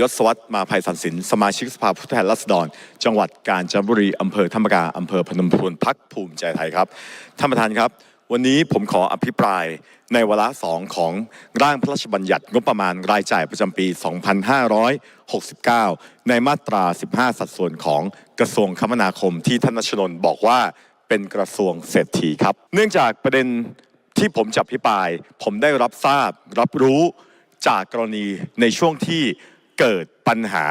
ยศสวัสดิ์มาภัยสันสิน สมาชิกสภาผู้แทนราษฎร จังหวัดกาญจนบุรีอำเภอธรรมกาอำเภอพนมทวนพักภูมิใจไทยครับท่านประธานครับ วันนี้ผมขออภิปรายในวาระสองของร่างพระราชบัญญัติงบประมาณรายจ่ายประจำปี 2569 ในมาตรา 15 สัดส่วนของกระทรวงคมนาคมที่ท่านนชนนบอกว่าเป็นกระทรวงเศรษฐีครับ เนื่องจากประเด็นที่ผมจะอภิปราย ผมได้รับทราบรับรู้จากกรณีในช่วงที่ เกิดปัญหา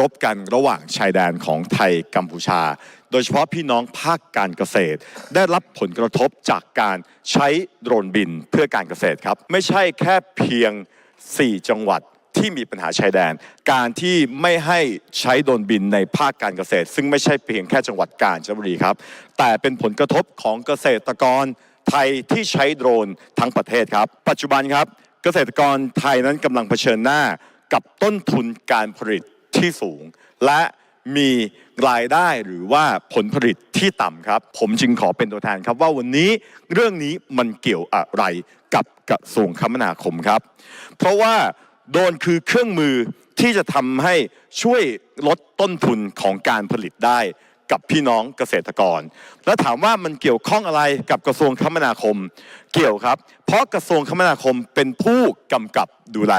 รบกันระหว่างชายแดนของไทยกัมพูชา โดยเฉพาะพี่น้องภาคการเกษตร ได้รับผลกระทบจากการใช้โดรนบินเพื่อการเกษตรครับ ไม่ใช่แค่เพียง 4 จังหวัดที่มีปัญหาชายแดน การที่ไม่ให้ใช้โดรนบินในภาคการเกษตร ซึ่งไม่ใช่เพียงแค่จังหวัดกาญจนบุรีครับ แต่เป็นผลกระทบของเกษตรกรไทยที่ใช้โดรนทั้งประเทศครับ ปัจจุบันครับ เกษตรกรไทยนั้นกำลังเผชิญหน้า กับต้นทุนการผลิตที่สูง และมีรายได้หรือว่าผลผลิตที่ต่ำครับ ผมจึงขอเป็นตัวแทนครับว่าวันนี้เรื่องนี้มันเกี่ยวอะไรกับกระทรวงคมนาคมครับ เพราะว่าโดนคือเครื่องมือที่จะทำให้ช่วยลดต้นทุนของการผลิตได้ กับพี่น้องเกษตรกร แล้วถามว่ามันเกี่ยวข้องอะไรกับกระทรวงคมนาคม เกี่ยวครับ เพราะกระทรวงคมนาคมเป็นผู้กำกับดูแล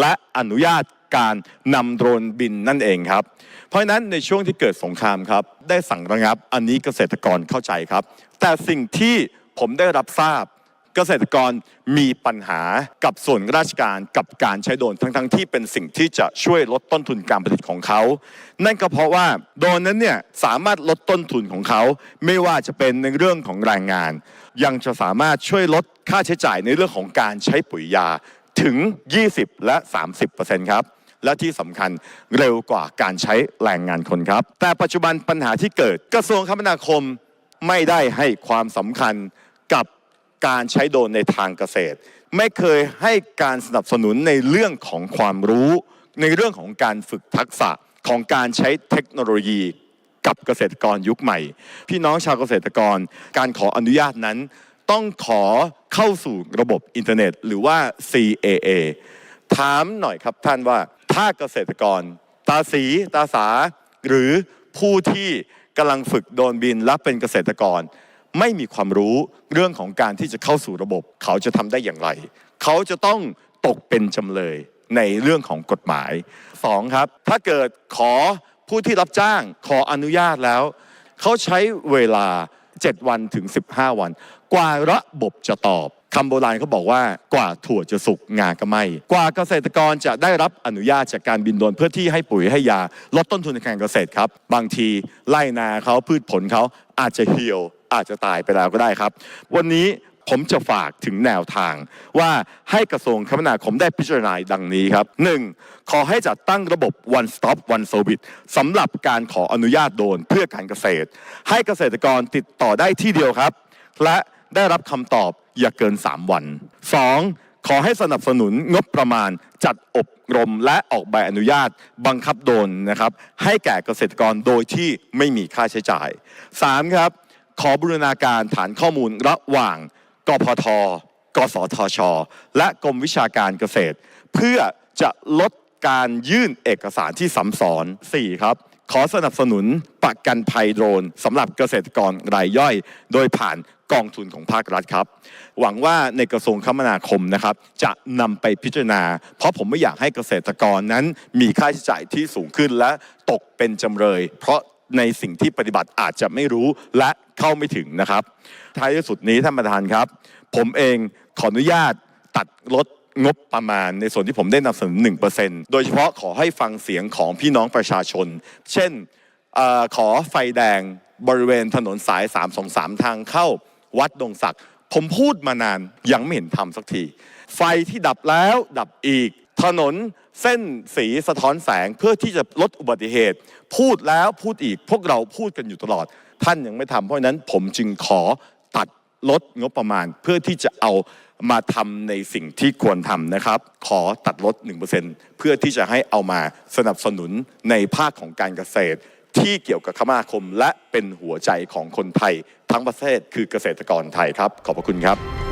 และอนุญาตการนำโดรนบินนั่นเองครับ เพราะฉะนั้นในช่วงที่เกิดสงครามครับ ได้สั่งระงับอันนี้เกษตรกรเข้าใจครับ แต่สิ่งที่ผมได้รับทราบ เกษตรกรมีปัญหากับส่วนราชการกับการใช้โดรนทั้งๆทที่เป็นสิ่งที่จะช่วยลดต้นทุนการผลิตของเขา นั่นก็เพราะว่าโดรนนั้นเนี่ยสามารถลดต้นทุนของเขา ไม่ว่าจะเป็นในเรื่องของแรงงาน ยังจะสามารถช่วยลดค่าใช้จ่ายในเรื่องของการใช้ปุ๋ยยาถึง 20 และ 30%ครับและที่สำคัญเร็วกว่าการใช้แรงงานคนครับ แต่ปัจจุบันปัญหาที่เกิดกระทรวงคมนาคมไม่ได้ให้ความสำคัญกับ การใช้โดรนในทางเกษตร ไม่เคยให้การสนับสนุนในเรื่องของความรู้ ในเรื่องของการฝึกทักษะของการใช้เทคโนโลยีกับเกษตรกรยุคใหม่ พี่น้องชาวเกษตรกร การขออนุญาตนั้น ต้องขอเข้าสู่ระบบอินเทอร์เน็ต หรือว่า CAA ถามหน่อยครับท่านว่าถ้าเกษตรกร ตาสีตาสา หรือผู้ที่กำลังฝึกโดรนบินและเป็นเกษตรกร ไม่มีความรู้เรื่องของการที่จะเข้าสู่ระบบ เขาจะทำได้อย่างไร เขาจะต้องตกเป็นจำเลยในเรื่องของกฎหมายสองครับ ถ้าเกิดขอผู้ที่รับจ้างขออนุญาตแล้ว เขาใช้เวลา 7 วันถึง 15 วัน กว่าระบบจะตอบคำโบราณเขาบอกว่ากว่าถั่วจะสุกงาก็ไม่ กว่าเกษตรกรจะได้รับอนุญาตจากการบินโดรนเพื่อที่ให้ปุ๋ยให้ยา ลดต้นทุนในการเกษตรครับ บางทีไล่นาเขาพืชผลเขาอาจจะเหี่ยว อาจจะตายไปแล้วก็ได้ครับ วันนี้ผมจะฝากถึงแนวทาง ว่าให้กระทรวงคมนาคมได้พิจารณาดังนี้ครับ 1. ขอให้จัดตั้งระบบ one stop one service สำหรับการขออนุญาตโดนเพื่อการเกษตร ให้เกษตรกรติดต่อได้ที่เดียวครับ และได้รับคำตอบอย่าเกิน 3 วัน 2. ขอให้สนับสนุนงบประมาณจัดอบรมและออกใบอนุญาตบังคับโดนนะครับให้แก่เกษตรกรโดยที่ไม่มีค่าใช้จ่าย 3. ครับ ขอบูรณาการฐานข้อมูลระหว่างกพท กสทช และกรมวิชาการเกษตร เพื่อจะลดการยื่นเอกสารที่ซ้ำซ้อน 4. ครับ ขอสนับสนุนประกันภัยโดรนสำหรับเกษตรกรรายย่อย โดยผ่านกองทุนของภาครัฐครับ หวังว่าในกระทรวงคมนาคมนะครับ จะนำไปพิจารณา เพราะผมไม่อยากให้เกษตรกรนั้นมีค่าใช้จ่ายที่สูงขึ้นและตกเป็นจำเลย เพราะ ในสิ่งที่ปฏิบัติอาจจะไม่รู้และเข้าไม่ถึงนะครับ ท้ายที่สุดนี้ท่านประธานครับ ผมเองขออนุญาตตัดลดงบประมาณในส่วนที่ผมได้นำเสนอ1%โดยเฉพาะขอให้ฟังเสียงของพี่น้องประชาชน เช่นออขอไฟแดงบริเวณถนนสาย 323 ทางเข้า วัดดงศักดิ์ผมพูดมานานยังไม่เห็นทำสักที ไฟที่ดับแล้วดับอีก ถนนเส้นสีสะท้อนแสงเพื่อที่จะลดอุบัติเหตุ พูดแล้วพูดอีกพวกเราพูดกันอยู่ตลอด ท่านยังไม่ทำเพราะนั้นผมจึงขอตัดลดงบประมาณเพื่อที่จะเอามาทำในสิ่งที่ควรทำนะครับ ขอตัดลด 1%เพื่อที่จะให้เอามาสนับสนุนในภาคของการเกษตร ที่เกี่ยวกับคมนาคม และเป็นหัวใจของคนไทย ทั้งประเทศคือเกษตรกรไทยครับ ขอบพระคุณครับ